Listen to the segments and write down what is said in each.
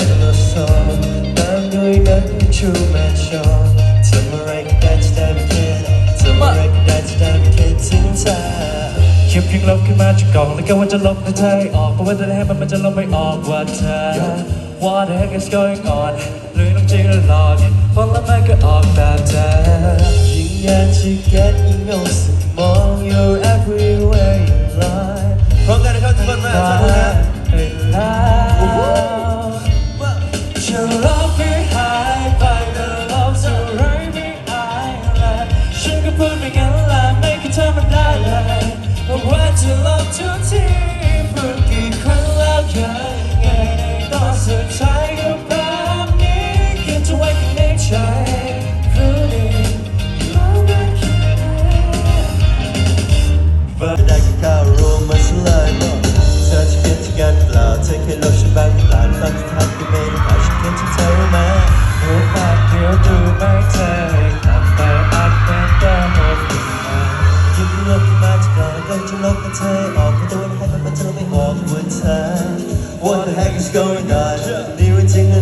นละสองตามด้วยนั้นชูแมนชอทำอะไรก็ได้จะได้ไม่แค่ทำอะไรก็ได้จะได้ไม่แค่ทิ้งเธอเขียเพียงลบขึ้นมาจากกล่องแล้วก็ว่าจะลบแต่เธอไม่ออกเพราะว่าจะให้มันจะลบไม่ออกว่าเธอ What the heck is going on หรือน้องจริงหรือหลอกผลลัพธ์ก็ออกแบบเธอยิ่งแย่ที่แก จะลบให้หายไปแต่ลบเท่าไรไม่อายเลยฉันก็พูดไม่งั้นแหละไม่คิดเธอมันได้เลยบอกว่าจะลบทุกทีพูดกี่ครั้งแล้วยังไงในตอนสุดท้ายก็แบบนี้เก็บจะไว้ในใจรู้ดีลองไม่คิดเลยไม่ได้แค่เข้ารู้มันซะเลยบอกเธอจะคิดถึงกันเปล่าเธอเครั้งหรือกก็ไม่ได้หมายฉันคิดถึงเธอรู้ไหมรูปภาย วดูไม่เท่กลับไปอัดแน่นแต่หมดขึ้นมายิ่งลบขึ้นมาจากก่อนก็จะลบกับเธอออกเพราะตัวให้มันมันจะลบไม่ออกว่าเธอ What the heck is going on นี่มันจริงห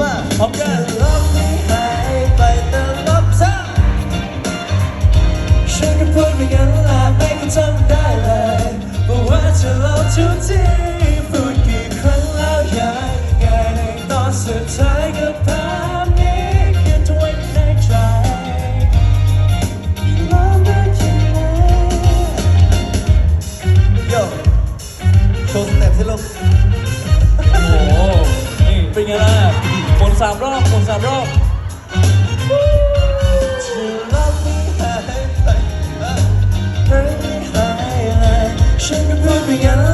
ว่าผมจะลบไม่หายไปแต่ลบเธอฉันก็พูดไม่กันละไม่ก็จำได้เลยบอกว่าจะลบทุกทีพูดกี่ครั้งแล้วยังไงในตอนสุดท้ายก็ภา เป็นไงล่ะหมุนสามรอบหมุนสามรอบฉันก็พูดไปงั้น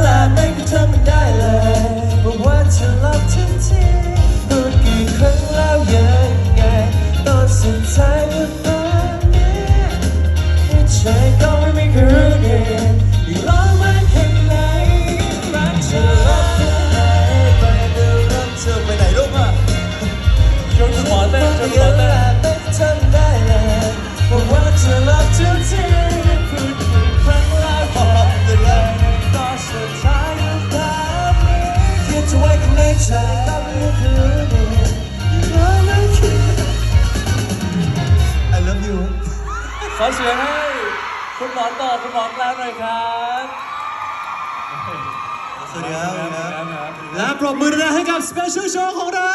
ขอเสียงให้คุณหมอต่อคุณหมอกล้าวหน่อยครับสวัสดีครับสวัครับ และปรบมือนะให้กับสเปเชียลโชว์ของเรา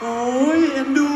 โอ้ยเอ็นดู